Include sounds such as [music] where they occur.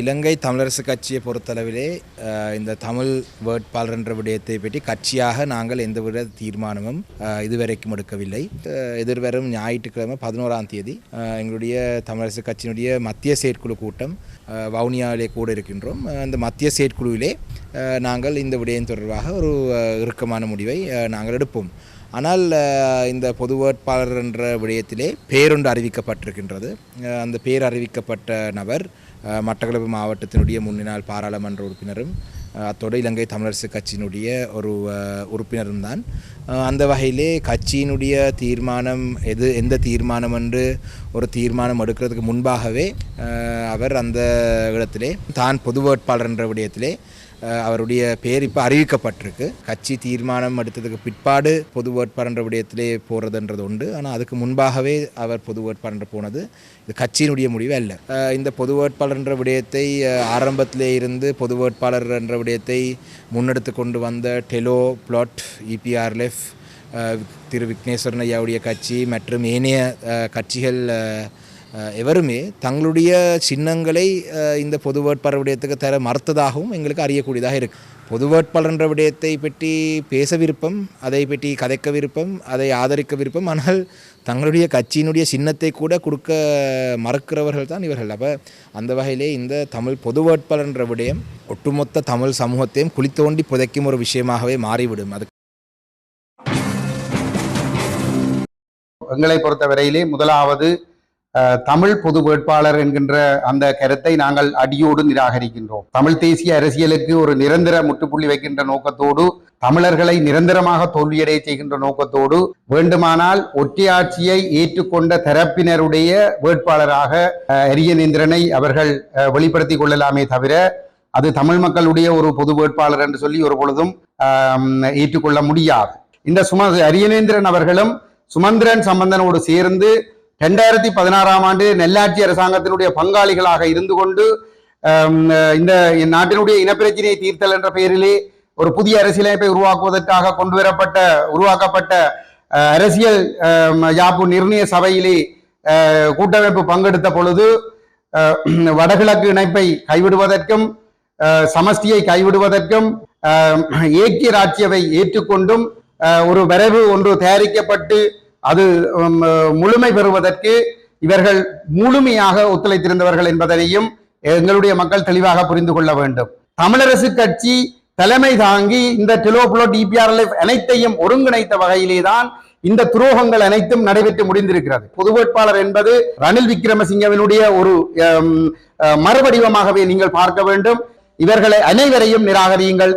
இலங்கை தமிழரசு கட்சியை பொறுத்தளவிலே இந்த தமிழ் வேட்பாளர் என்ற விடயத்தை பற்றி கட்சியாக நாங்கள் எந்தவித தீர்மானமும் இதுவரைக்கும் எடுக்கவில்லை. எதிர்வரும் ஞாயிற்றுக்கிழமை பதினோராம் தேதி எங்களுடைய தமிழரசு கட்சியினுடைய மத்திய செயற்குழு கூட்டம் வவுனியாவிலே கூட இருக்கின்றோம். அந்த மத்திய செயற்குழுவிலே நாங்கள் இந்த விடயம் தொடர்பாக ஒரு இறுக்கமான முடிவை நாங்கள் எடுப்போம். ஆனால் இந்த பொது வேட்பாளர் என்ற விடயத்திலே பேரொன்று அறிவிக்கப்பட்டிருக்கின்றது. அந்த பேர் அறிவிக்கப்பட்ட நபர் மட்டக்களப்பு மாவட்டத்தினுடைய முன்னாள் பாராளுமன்ற உறுப்பினரும் அத்தோடு இலங்கை தமிழரசு கட்சியினுடைய ஒரு உறுப்பினரும் தான். அந்த வகையிலே கட்சியினுடைய தீர்மானம் எது எந்த தீர்மானம் என்று ஒரு தீர்மானம் எடுக்கிறதுக்கு முன்பாகவே அவர் அந்த இடத்திலே தான் பொது வேட்பாளர் என்ற விடயத்திலே அவருடைய பேர் இப்போ அறிவிக்கப்பட்டிருக்கு. கட்சி தீர்மானம் எடுத்ததுக்கு பிற்பாடு பொது வேட்பாளர் விடயத்திலே போகிறதுன்றது உண்டு. ஆனால் அதுக்கு முன்பாகவே அவர் பொது வேட்பாளர் போனது இது கட்சியினுடைய முடிவு அல்ல. இந்த பொது வேட்பாளர் என்ற விடயத்தை ஆரம்பத்திலே இருந்து பொது வேட்பாளர் என்ற விடயத்தை முன்னெடுத்து கொண்டு வந்த TELO PLOT EPRLF Thiru Wigneswaran ஐயாவுடைய கட்சி மற்றும் ஏனைய கட்சிகள் எவருமே தங்களுடைய சின்னங்களை இந்த பொது வேட்பாளர் விடயத்துக்கு தர மறுத்ததாகவும் எங்களுக்கு அறியக்கூடியதாக இருக்கு. பொது வேட்பாளர் என்ற விடயத்தை பற்றி பேச விருப்பம் அதை பற்றி கதைக்க விருப்பம் அதை ஆதரிக்க விருப்பம். ஆனால் தங்களுடைய கட்சியினுடைய சின்னத்தை கூட கொடுக்க மறுக்கிறவர்கள் தான் இவர்கள். அப்போ அந்த வகையிலே இந்த தமிழ் பொது வேட்பாளர் என்ற விடயம் ஒட்டுமொத்த தமிழ் சமூகத்தையும் குளித்தோண்டி புதைக்கும் ஒரு விஷயமாகவே மாறிவிடும். அது எங்களை பொறுத்தவரையிலே முதலாவது தமிழ் பொது வேட்பாளர் என்கின்ற அந்த கருத்தை நாங்கள் அடியோடு நிராகரிக்கின்றோம். தமிழ் தேசிய அரசியலுக்கு ஒரு நிரந்தர முற்றுப்புள்ளி வைக்கின்ற நோக்கத்தோடு தமிழர்களை நிரந்தரமாக தோல்வியடைய செய்கின்ற நோக்கத்தோடு வேண்டுமானால் ஒற்றையாட்சியை ஏற்றுக்கொண்ட தரப்பினருடைய வேட்பாளராக அஹ், அரியநேந்திரனை அவர்கள் அஹ், வெளிப்படுத்திக் கொள்ளலாமே தவிர அது தமிழ் மக்களுடைய ஒரு பொது வேட்பாளர் என்று சொல்லி ஒரு பொழுதும் ஏற்றுக்கொள்ள முடியாது. இந்த சும அரியநேந்திரன் அவர்களும் சுமந்திரன் சம்பந்தனோடு சேர்ந்து ரெண்டாயிரத்தி பதினாறாம் ஆண்டு நெல்லாட்சி அரசாங்கத்தினுடைய பங்காளிகளாக இருந்து கொண்டு இந்த நாட்டினுடைய இனப்பிரச்சினையை தீர்த்தல் என்ற பெயரிலே ஒரு புதிய அரசியலமைப்பை உருவாக்குவதற்காக கொண்டு வரப்பட்ட உருவாக்கப்பட்ட அரசியல் யாப்பு நிர்ணய சபையிலே கூட்டமைப்பு பங்கெடுத்த பொழுது [clears throat] வடகிழக்கு இணைப்பை கைவிடுவதற்கும் சமஷ்டியை கைவிடுவதற்கும் ஏக்கிய ராட்சியவை ஏற்றுக்கொண்டும் ஒரு வரைவு ஒன்று தயாரிக்கப்பட்டு அது முழுமை பெறுவதற்கு இவர்கள் முழுமையாக ஒத்துழைத்திருந்தவர்கள் என்பதனையும் எங்களுடைய மக்கள் தெளிவாக புரிந்து கொள்ள வேண்டும். தமிழரசு கட்சி தலைமை தாங்கி இந்த டிலோபுலோ டிபிஆர்எல்எஃப் அனைத்தையும் ஒருங்கிணைத்த வகையிலே தான் இந்த துரோகங்கள் அனைத்தும் நடைபெற்று முடிந்திருக்கிறது. பொது வேட்பாளர் என்பது ரணில் விக்ரமசிங்கவினுடைய ஒரு மறுவடிவமாகவே நீங்கள் பார்க்க வேண்டும். இவர்களை அனைவரையும் நிராகரியுங்கள்.